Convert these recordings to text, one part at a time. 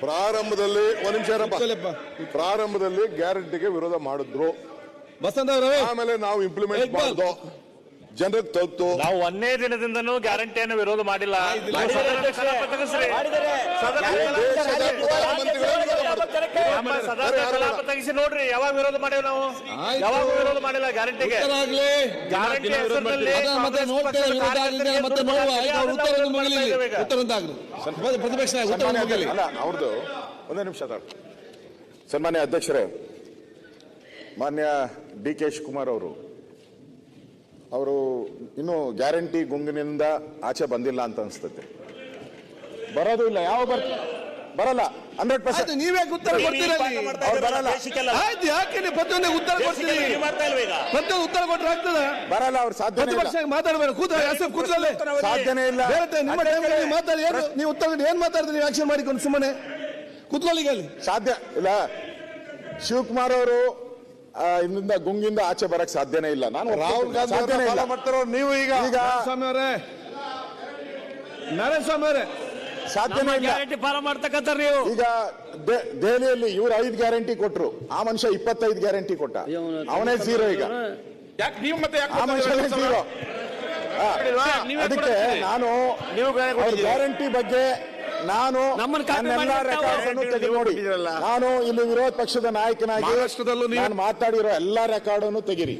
ಪ್ರಾರಂಭದಲ್ಲಿ ಒಂದ್ ನಿಮಿಷ ಪ್ರಾರಂಭದಲ್ಲಿ ಗ್ಯಾರಂಟಿಗೆ ವಿರೋಧ ಮಾಡಿದ್ರು. ಆಮೇಲೆ ನಾವು ಇಂಪ್ಲಿಮೆಂಟ್. ಮಾಡ್ದು ಜನರಿಗೆ ತಲುಪ್ತು ನಾವು ಒಂದೇ ದಿನದಿಂದನೂ ಗ್ಯಾರಂಟಿಯನ್ನು ವಿರೋಧ ಮಾಡಿಲ್ಲ. ತೆಗಿಸಿ ನೋಡ್ರಿ ಯಾವಾಗ ವಿರೋಧ ಮಾಡೇವ್ ನಾವು? ಯಾವಾಗ ವಿರೋಧ ಮಾಡಿಲ್ಲ ಗ್ಯಾರಂಟಿಗೆ? ಗ್ಯಾರಂಟಿ ಹೆಸರಿನಲ್ಲಿ ಪ್ರತಿಪಕ್ಷ ಸನ್ಮಾನ್ಯ ಅವ್ರದ್ದು ಒಂದೇ ನಿಮಿಷ. ಸನ್ಮಾನ್ಯ ಅಧ್ಯಕ್ಷರೇ ಮಾನ್ಯ ಡಿ ಕೆ ಶಿವಕುಮಾರ್ ಅವರು ಅವರು ಇನ್ನು ಗ್ಯಾರಂಟಿ ಗುಂಗಿನಿಂದ ಆಚೆ ಬಂದಿಲ್ಲ ಅಂತ ಅನ್ಸ್ತೈತೆ. ಬರೋದು ಇಲ್ಲ ಯಾವ ಬರ್ ಬರಲ್ಲ. Hundred percent. ನೀವೇ ಉತ್ತರ ಕೊಡ್ತೀರಲ್ಲ ಅವ್ರು ಬರಲ್ಲ. ಆಯ್ತು ಯಾಕೆ ನೀವು ಪ್ರತಿಯೊಂದು ಉತ್ತರ ಕೊಡ್ತೀರಿ? ಪ್ರತಿಯೊಂದು ಉತ್ತರ ಕೊಟ್ಟರೆ ಆಗ್ತದ. ಬರಲ್ಲ ಅವ್ರು ಸಾಧ್ಯ ವರ್ಷ ಮಾತಾಡಬೇಡ. ಕೂತ ಕೂತ್ಕೊಳ್ಳಿ ಸಾಧ್ಯನೇ ಇಲ್ಲ. ಬೇರೆ ನಿಮ್ಮ ಟೈಮಲ್ಲಿ ಮಾತಾಡಿ ಏನು ನೀವು ಉತ್ತರ ಏನ್ ಮಾತಾಡ್ತೀರಿ ನೀವು ಆಕ್ಷನ್ ಮಾಡಿಕೊಂಡು ಸುಮ್ಮನೆ? ಕೂತ್ಕೊಳ್ಳಿ ಈಗ ಅಲ್ಲಿ. ಸಾಧ್ಯ ಇಲ್ಲ. ಶಿವಕುಮಾರ್ ಅವರು ಆ, ಇಲ್ಲಿಂದ ಗುಂಗಿಂದ ಆಚೆ ಬರಕ್ ಸಾಧ್ಯನೇ ಇಲ್ಲ. ನಾನು ರಾಹುಲ್ ಗಾಂಧಿ. ಮಾಡ್ತಾರೋ ನೀವು ಈಗ. ಈಗ ಸ್ವಾಮಿ ಅವರೇ. ನಾರಾಯಣ ಸ್ವಾಮಿ ಅವರೇ. ಸಾಧ್ಯನೇ ಇಲ್ಲ. ಗ್ಯಾರಂಟಿ ಫಾಲೋ ಮಾಡ್ತಕ್ಕಂಥ ನೀವು. ಈಗ ದೆಹಲಿಯಲ್ಲಿ ಇವ್ರು ಐದು ಗ್ಯಾರಂಟಿ ಕೊಟ್ರು. ಆ ಮನುಷ್ಯ ಇಪ್ಪತ್ತೈದು ಗ್ಯಾರಂಟಿ ಕೊಟ್ಟ. ಅವನೇ ಝೀರೋ ಈಗ. ಯಾಕೆ ನೀವು ಮತ್ತೆ ಯಾಕೆ ಆ ಮನುಷ್ಯನೇ ಝೀರೋ ಅದಕ್ಕೆ ನಾನು ನೀವು ಗ್ಯಾರಂಟಿ ಬಗ್ಗೆ ನಾನು ನೋಡಿ. ನಾನು ಇಲ್ಲಿ ವಿರೋಧ ಪಕ್ಷದ ನಾಯಕನಾಗಿ ನಾನು ಮಾತಾಡಿರೋ ಎಲ್ಲಾ ರೆಕಾರ್ಡ್ ಅನ್ನು ತೆಗಿರಿ.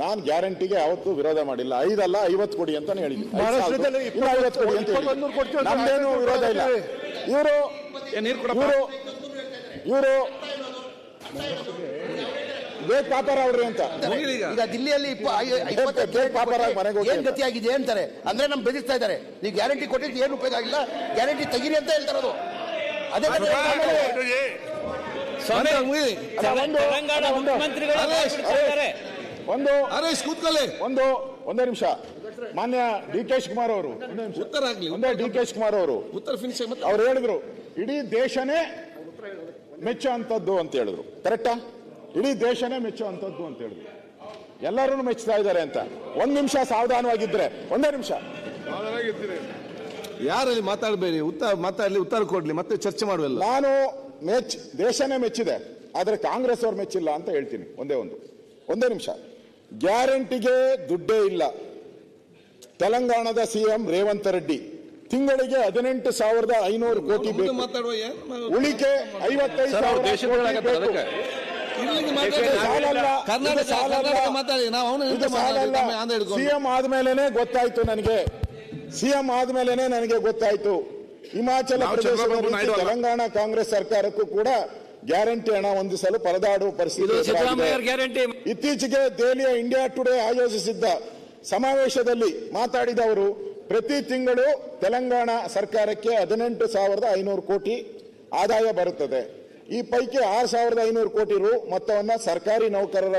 ನಾನು ಗ್ಯಾರಂಟಿಗೆ ಯಾವತ್ತೂ ವಿರೋಧ ಮಾಡಿಲ್ಲ. ಐದಲ್ಲ ಐವತ್ತು ಕೊಡಿ ಅಂತ ಹೇಳಿದ್ದೀನಿ. ನಮ್ದೇನು ವಿರೋಧ ಇಲ್ಲ. ಇವರು ಇವರು ಇವರು ವೇದ್ ಪಾಪರ ಅವ್ರಿ ಅಂತ. ಈಗ. ದಿಲ್ಲಿಯಲ್ಲಿ ಬೇಗ ಪಾಪರ ಮನೆಗೆ ಹೋಗಿ ಏನ್ ಗತಿಯಾಗಿದೆ ಅಂತಾರೆ. ಅಂದ್ರೆ ನಮ್ ಬೆದಿಸ್ತಾ ಇದ್ದಾರೆ. ನೀವು ಗ್ಯಾರಂಟಿ ಕೊಟ್ಟಿದ್ದು ಏನು ಉಪಯೋಗ ಆಗಿಲ್ಲ. ಗ್ಯಾರಂಟಿ ತೆಗೀರಿ ಅಂತ ಹೇಳ್ತಾರದು ಅದು. ಮುಖ್ಯಮಂತ್ರಿಗಳು ಒಂದು. ಹರೀಶ್ ಕೂತ್ಕೊಳ್ಳಿ. ಒಂದು ಒಂದೇ ನಿಮಿಷ. ಮಾನ್ಯ ಡಿ ಕೆ ಕುಮಾರ್ ಅವರು. ಒಂದೇ ನಿಮಿಷ. ಉತ್ತರ ಆಗ್ಲಿ ಒಂದೇ ಡಿ ಕೆ ಕುಮಾರ್ ಅವರು. ಉತ್ತರ ಫಿನಿಶ್ ಮತ್ತೆ. ಅವ್ರು ಹೇಳಿದ್ರು ಇಡೀ ದೇಶನೇ ಮೆಚ್ಚೋ ಅಂತದ್ದು ಅಂತ ಹೇಳಿದ್ರು. ಕರೆಕ್ಟಾ ಇಡೀ ದೇಶನೇ ಮೆಚ್ಚೋ ಅಂತದ್ದು ಅಂತ ಹೇಳಿದ್ರು. ಎಲ್ಲರೂ ಮೆಚ್ಚುತ್ತಾ ಇದ್ದಾರೆ ಅಂತ. ಒಂದ್ ನಿಮಿಷ ಸಾವಧಾನವಾಗಿದ್ರೆ. ಒಂದೇ ನಿಮಿಷ. ಯಾರಲ್ಲಿ ಮಾತಾಡಬೇಡಿ ಉತ್ತರ ಮಾತಾಡಲಿ ಉತ್ತರ ಕೊಡ್ಲಿ ಮತ್ತೆ ಚರ್ಚೆ ಮಾಡುವಲ್ಲ ನಾನು ಮೆಚ್ ದೇಶನೇ ಮೆಚ್ಚಿದೆ. ಆದರೆ ಕಾಂಗ್ರೆಸ್ ಅವ್ರು ಮೆಚ್ಚಿಲ್ಲ ಅಂತ ಹೇಳ್ತೀನಿ. ಒಂದೇ ಒಂದು. ಒಂದೇ ನಿಮಿಷ. ಗ್ಯಾರಂಟಿಗೆ ದುಡ್ಡೇ ಇಲ್ಲ. ತೆಲಂಗಾಣದ ಸಿಎಂ ರೇವಂತ್ ರೆಡ್ಡಿ ತಿಂಗಳಿಗೆ ಹದಿನೆಂಟು ಸಾವಿರದ ಐನೂರು ಕೋಟಿ ಬೇಕು? ಉಳಿಕೆ ಐವತ್ತೈದು ಸಿಎಂ ಆದ್ಮೇಲೆನೆ ಗೊತ್ತಾಯ್ತು ನನಗೆ. ಸಿಎಂ ಆದ್ಮೇಲೆನೆ ನನಗೆ ಗೊತ್ತಾಯ್ತು. ಹಿಮಾಚಲ ಪ್ರದೇಶ. ತೆಲಂಗಾಣ ಕಾಂಗ್ರೆಸ್ ಸರ್ಕಾರಕ್ಕೂ ಕೂಡ ಗ್ಯಾರಂಟಿ ಹಣ ಹೊಂದಿಸಲು ಪರದಾಡುವ ಪರಿಸ್ಥಿತಿ. ಗ್ಯಾರಂಟಿ. ಇತ್ತೀಚೆಗೆ ದೆಹಲಿಯ ಇಂಡಿಯಾ ಟುಡೇ ಆಯೋಜಿಸಿದ್ದ ಸಮಾವೇಶದಲ್ಲಿ ಮಾತಾಡಿದ ಅವರು ಪ್ರತಿ ತಿಂಗಳು ತೆಲಂಗಾಣ ಸರ್ಕಾರಕ್ಕೆ ಹದಿನೆಂಟು ಸಾವಿರದ ಐನೂರು ಕೋಟಿ ಆದಾಯ ಬರುತ್ತದೆ. ಈ ಪೈಕಿ ಆರು ಸಾವಿರದ ಐನೂರು ಕೋಟಿ ರು ಮೊತ್ತವನ್ನು ಸರ್ಕಾರಿ ನೌಕರರ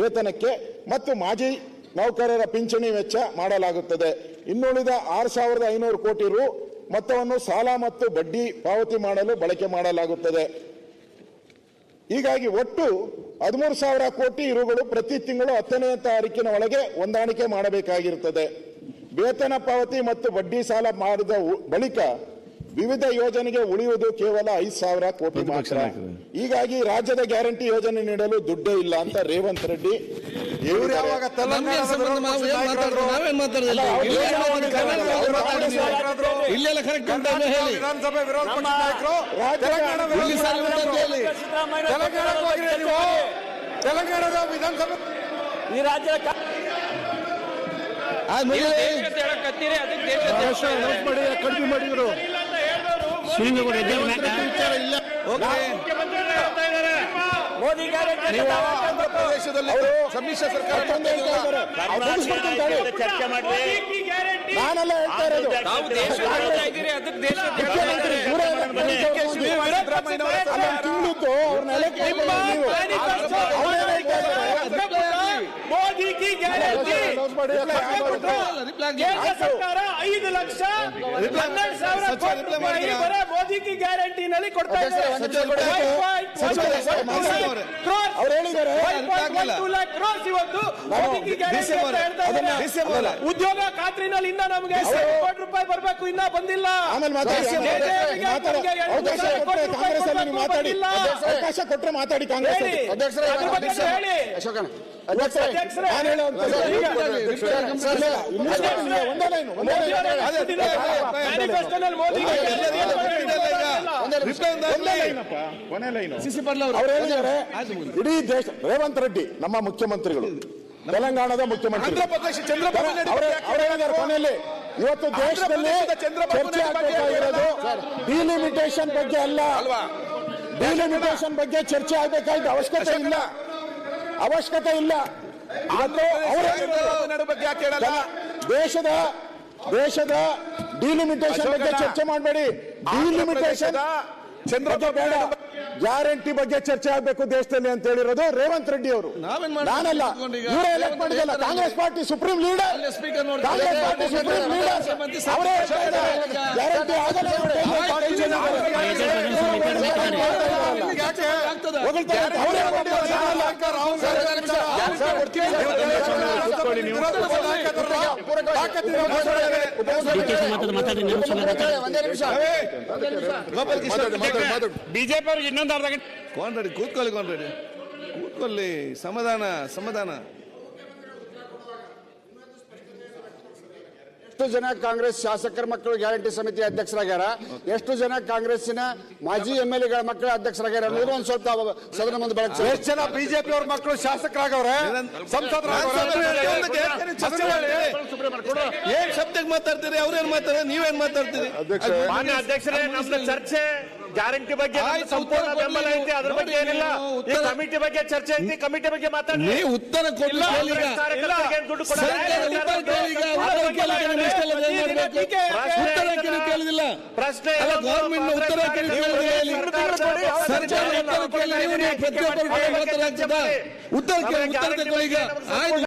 ವೇತನಕ್ಕೆ ಮತ್ತು ಮಾಜಿ ನೌಕರರ ಪಿಂಚಣಿ ವೆಚ್ಚ ಮಾಡಲಾಗುತ್ತದೆ. ಇನ್ನುಳಿದ ಆರು ಸಾವಿರದ ಐನೂರು ಕೋಟಿ ರು ಮೊತ್ತವನ್ನು ಸಾಲ ಮತ್ತು ಬಡ್ಡಿ ಪಾವತಿ ಮಾಡಲು ಬಳಕೆ ಮಾಡಲಾಗುತ್ತದೆ. ಹೀಗಾಗಿ ಒಟ್ಟು ಹದಿಮೂರು ಸಾವಿರ ಕೋಟಿ ಇರುಗಳು ಪ್ರತಿ ತಿಂಗಳು ಹತ್ತನೇ ತಾರೀಕಿನ ಒಳಗೆ ಹೊಂದಾಣಿಕೆ ಮಾಡಬೇಕಾಗಿರುತ್ತದೆ. ವೇತನ ಪಾವತಿ ಮತ್ತು ಬಡ್ಡಿ ಸಾಲ ಮಾಡಿದ ಬಳಿಕ ವಿವಿಧ ಯೋಜನೆಗೆ ಉಳಿಯುವುದು ಕೇವಲ ಐದು ಸಾವಿರ ಕೋಟಿ ಮಾತ್ರ. ಹೀಗಾಗಿ ರಾಜ್ಯದ ಗ್ಯಾರಂಟಿ ಯೋಜನೆ ನೀಡಲು ದುಡ್ಡೇ ಇಲ್ಲ ಅಂತ ರೇವಂತ್ ರೆಡ್ಡಿ ಇವ್ರು ಯಾವಾಗ ವಿಧಾನಸಭೆ ವಿರೋಧ ಪಕ್ಷದ ನಾಯಕರು? ತೆಲಂಗಾಣದ ವಿಧಾನಸಭೆ ಈ ರಾಜ್ಯ ಕಡಿಮೆ ಮಾಡಿದ್ರು. ಓಕೆ. ಮೋದಿ ಗ್ಯಾರಂಟಿ ಆಂಧ್ರ ಪ್ರದೇಶದಲ್ಲಿ ಸಮ್ಮಿಶ್ರ ಸರ್ಕಾರ. ಚರ್ಚೆ ಮಾಡಿ ನಾನೆಲ್ಲ ಹೇಳ್ತಾ ಇರೋದು ಅಲ್ಲೊಂದು ತಿಂಗಳಿತ್ತು ಅವ್ರನ್ನ ಎಲೆಕ್ಟ್ ಮಾಡಿದ್ರು ನೀವು. ಅವ್ರು ಏನ್ ಹೇಳ್ತಾ ಇದ್ದಾರೆ? ಮೋದಿ ಕಿ ಗ್ಯಾರಂಟಿ. ಕೇಂದ್ರ ಸರ್ಕಾರ ಐದು ಲಕ್ಷ ಹನ್ನೆರಡು ಸಾವಿರ ಕೋಟಿ ರೂಪಾಯಿ? ಬರೀ ಮೋದಿಗೆ ಗ್ಯಾರಂಟಿನಲ್ಲಿ ಕೊಡ್ತಾ ಇದ್ದಾರೆ. ಸಚಿವ ರಿಪ್ಲೈ ಅವ್ರು ಹೇಳಿದ್ದಾರೆ. ಕ್ರೋಸ್ ಇವತ್ತು ಗ್ಯಾರಂಟಿ ಅಂತ ಹೇಳ್ತಾ ಇದ್ದಾರೆ. ಉದ್ಯೋಗ ಖಾತ್ರಿನಲ್ಲಿ ಇನ್ನ ನಮಗೆ ಕೋಟಿ ರೂಪಾಯಿ ಬರಬೇಕು ಇನ್ನ ಬಂದಿಲ್ಲ. ಆಮೇಲೆ ಮಾತಾಡಿ ಅವಕಾಶ ಕೊಟ್ಟರೆ ಕಾಂಗ್ರೆಸ್ ಅಲ್ಲಿ ಮಾತಾಡಿ. ಕಾಂಗ್ರೆಸ್ ಹೇಳಿ. ಅಧ್ಯಕ್ಷರೇ ಅಧ್ಯಕ್ಷರೇ. ಅಧ್ಯಕ್ಷರೇ. ನಾನು ಹೇಳುವಂತ ಇಡೀ ದೇಶ ರೇವಂತ್ ರೆಡ್ಡಿ ನಮ್ಮ ಮುಖ್ಯಮಂತ್ರಿಗಳು ತೆಲಂಗಾಣದ ಮುಖ್ಯಮಂತ್ರಿ ಕೊನೆಯಲ್ಲಿ ಇವತ್ತು ದೇಶದಲ್ಲಿ ಚರ್ಚೆ ಆಗಬೇಕಾಗಿರೋದು ಡಿಲಿಮಿಟೇಷನ್ ಬಗ್ಗೆ ಅಲ್ಲ ಡಿಲಿಮಿಟೇಷನ್ ಬಗ್ಗೆ ಚರ್ಚೆ ಆಗಬೇಕಾದ ಅವಶ್ಯಕತೆ ಇಲ್ಲ ಅವಶ್ಯಕತೆ ಇಲ್ಲ ದೇಶದ ದೇಶದ ಡಿಲಿಮಿಟೇಷನ್ ಬಗ್ಗೆ ಚರ್ಚೆ ಮಾಡಬೇಡಿ. ಡಿಲಿಮಿಟೇಷನ್ ಚಂದ್ರಪ್ಪ ಬೇಡ. ಗ್ಯಾರಂಟಿ ಬಗ್ಗೆ ಚರ್ಚೆ ಆಗ್ಬೇಕು ದೇಶದಲ್ಲಿ ಅಂತ ಹೇಳಿರೋದು ರೇವಂತ್ ರೆಡ್ಡಿ ಅವರು? ನಾನಲ್ಲ. ಇವರೇ elect ಮಾಡಿದಲ್ಲ Congress party supreme leader. Congress party supreme leader. ಅವರೇ ಗ್ಯಾರಂಟಿ ಆಗಲ್ಲ ಅಂತ ಹೇಳಿ ಆಗ್ತದ ಹೊಗಳ್ತಾ ಇದ್ದಾರೆ. ಅವರೇ ಹೇಳ್ತಿದ್ದಾರೆ, ನಾನಲ್ಲ. ಒಂದೇ ನಿಮಿಷ ಗೋಪಾಲ್ ಕೃಷ್ಣ ಬಿಜೆಪಿ ಅವ್ರಿಗೆ ಇನ್ನೊಂದು ಅರ್ಧ ಗಂಟೆ ಕೂತ್ಕೊಳ್ಳಿ ಕೂತ್ಕೊಳ್ಳಿ ಸಮಾಧಾನ ಸಮಾಧಾನ. ಎಷ್ಟು ಜನ ಕಾಂಗ್ರೆಸ್ ಶಾಸಕರ ಮಕ್ಕಳು ಗ್ಯಾರಂಟಿ ಸಮಿತಿ ಅಧ್ಯಕ್ಷರಾಗ್ಯಾರ? ಎಷ್ಟು ಜನ ಕಾಂಗ್ರೆಸ್ಸಿನ ಮಾಜಿ ಎಂ ಎಲ್ ಎಗಳ ಮಕ್ಕಳ ಅಧ್ಯಕ್ಷರಾಗ್ಯಾರ ಅನ್ನೋದು ಒಂದ್ ಸ್ವಲ್ಪ ಸದನ ಮುಂದೆ ಬೆಳಕು ಎಷ್ಟು ಜನ ಬಿಜೆಪಿ ಅವ್ರ ಮಕ್ಕಳು ಶಾಸಕರಾಗವ್ರೆ? ಏನ್ ಶಬ್ದಕ್ಕೆ ಮಾತಾಡ್ತೀರಿ? ಅವ್ರೇನ್ ಮಾತಾಡ್ತಾರೆ? ನೀವೇನ್ ಮಾತಾಡ್ತೀರಿ? ಮಾನ್ಯ ಅಧ್ಯಕ್ಷರೇ ನಮ್ದು ಚರ್ಚೆ ಗ್ಯಾರಂಟಿ ಬಗ್ಗೆ ಸಂಪೂರ್ಣ ಬೆಂಬಲ ಐತಿ ಅದ್ರ ಬಗ್ಗೆ ಏನಿಲ್ಲ. ಈ ಕಮಿಟಿ ಬಗ್ಗೆ ಚರ್ಚೆ ಐತಿ ಕಮಿಟಿ ಬಗ್ಗೆ ಮಾತಾಡಿ ಉತ್ತರ ಕೊಡ್ಲಿ ಇಲ್ಲ, ಕೇಳಿ ಈಗ. ಕಾಂಗ್ರೆಸ್ ಕಾರ್ಯಕರ್ತರಿಗೆ ಏನ್ ದುಡ್ಡು ಕೊಡಲ್ಲ? ಉತ್ತರ ಕೇಳಿ ಕೇಳಿದಿಲ್ಲ. ಪ್ರಶ್ನೆ ಗೌರ್ಮೆಂಟ್ ಉತ್ತರ. ಸರ್ಕಾರ ಉತ್ತರ ಕೇಳಿ ಪ್ರತಿಯೊಬ್ಬರು ಉತ್ತರ ಕೇಳಿ ಉತ್ತರ ಈಗ ಆಯ್ತು.